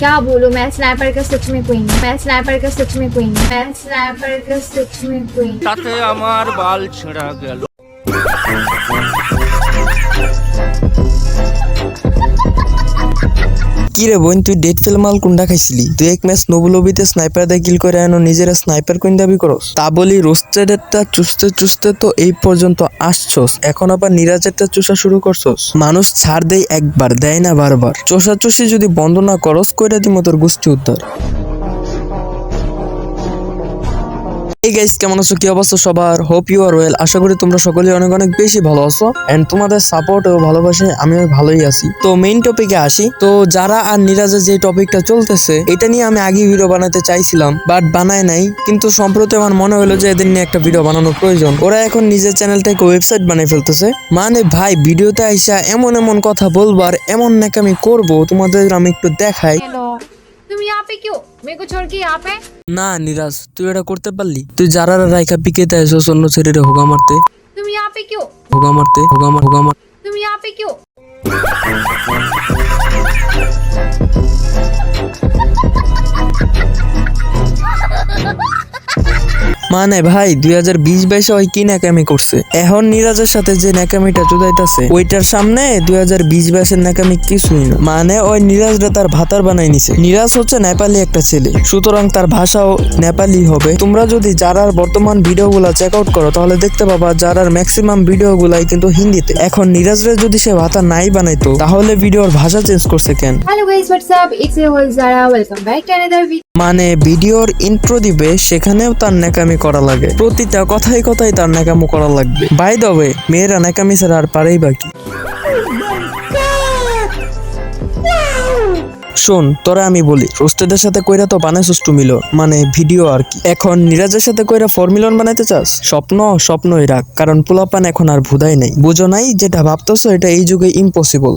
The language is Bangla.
क्या बोलूं मैं स्नाइपर का सच में क्वीन मैं स्नाइपर का सच में क्वीन मैं स्नाइपर का सच में क्वीन তাতে আমার বাল ছেঁড়া গেল কি রে বোন, তুই ডেট ফেল মাল কুন্ডা খাইছিলি? তুই এক ম্যাচ নবুলবিতে স্নাইপার দিয়ে কিল করে আনো, নিজেরা স্নাইপার কোন দাবি করস। তা বলি রোস্টেডেরটা চুষতে চুষতে তো এই পর্যন্ত আসছস। এখন আবার নিরাজেরটা চুষা শুরু করছস। মানুষ ছাড় দেয় একবার, দেয় না বারবার। চোষা চুষি যদি বন্ধ না করস, কইরা দিমো তোর গোষ্ঠী উদ্ধার। এই গাইস কেমন আছো? কি অবস্থা সবার? হোপ ইউ আর ওয়েল আশা করি তোমরা সকলে অনেক অনেক বেশি ভালো আছো। এন্ড তোমাদের সাপোর্ট ও ভালোবাসে, আমি ভালোই আছি। তো মেইন টপিকে আসি। তো যারা আর নিরাজে যে টপিকটা চলতেছে, এটা নিয়ে আমি আগে ভিডিও বানাতে চাইছিলাম বাট বানায় নাই। কিন্তু সম্প্রতি আমার মনে হলো যে এদের নিয়ে একটা ভিডিও বানানো প্রয়োজন। ওরা এখন নিজের চ্যানেলটাকে ওয়েবসাইট বানিয়ে ফেলতেছে। মানে ভাই ভিডিওতে আইসা এমন এমন কথা বলবার এমন নাকি আমি করব, তোমাদের আমি একটু দেখাই। यहाँ पे क्यों मेरे को छोड़ के यहाँ पे না নিরাজ তুই এটা করতে পারলি তুই যারা রাইখা পিকেতে আইসস অন্য ছেলেরে হোগা মারতে तुम यहाँ पे क्यों হোগা মারতে হোগা মার হোগা মার तुम यहाँ पे क्यों মানে ভাই, দুই হাজার বিশ বাইশে ওই কি ন্যাকামি করছে? এখন নিরাজের সাথে যে ন্যাকামিটা চুদাইতাছে ওইটার সামনে দুই হাজার বিশ বাইশের ন্যাকামি কিছুই না। মানে ওই নিরাজরা তার ভাতার বানাই নিছে। নিরাজ হচ্ছে নেপালি একটা ছেলে। সুতরাং তার ভাষাও নেপালি হবে। তোমরা যদি যারার বর্তমান ভিডিও গুলা চেক আউট করো, তাহলে দেখতে পাবা যারার ম্যাক্সিমাম ভিডিও গুলাই কিন্তু হিন্দিতে। এখন নিরাজরা যদি সে ভাতা নাই বানাইতো, তাহলে ভিডিওর ভাষা চেঞ্জ করছে কেন? Hello guys what's up it's a Zara welcome back to another মানে ভিডিওর ইন্ট্রো দিবে, সেখানেও তার ন্যাকামি করা লাগে। প্রতিটা কথাই কথাই তার ন্যাকামো করা লাগবে। বাই ওয়ে মেয়েরা ন্যাকামি ছাড়া আর পারেই বাকি শোন, তোরা আমি বলি রোস্টেদের সাথে কইরা তো বানাইছস টু মিলন মানে ভিডিও আর কি। এখন নিরাজের সাথে কইরা ফর্মিলন বানাইতে চাস? স্বপ্ন, স্বপ্নই রাখ, কারণ পোলাপান এখন আর ভুদাই নাই। বুঝো নাই, যেটা ভাবতেছো এটা এই যুগে ইম্পসিবল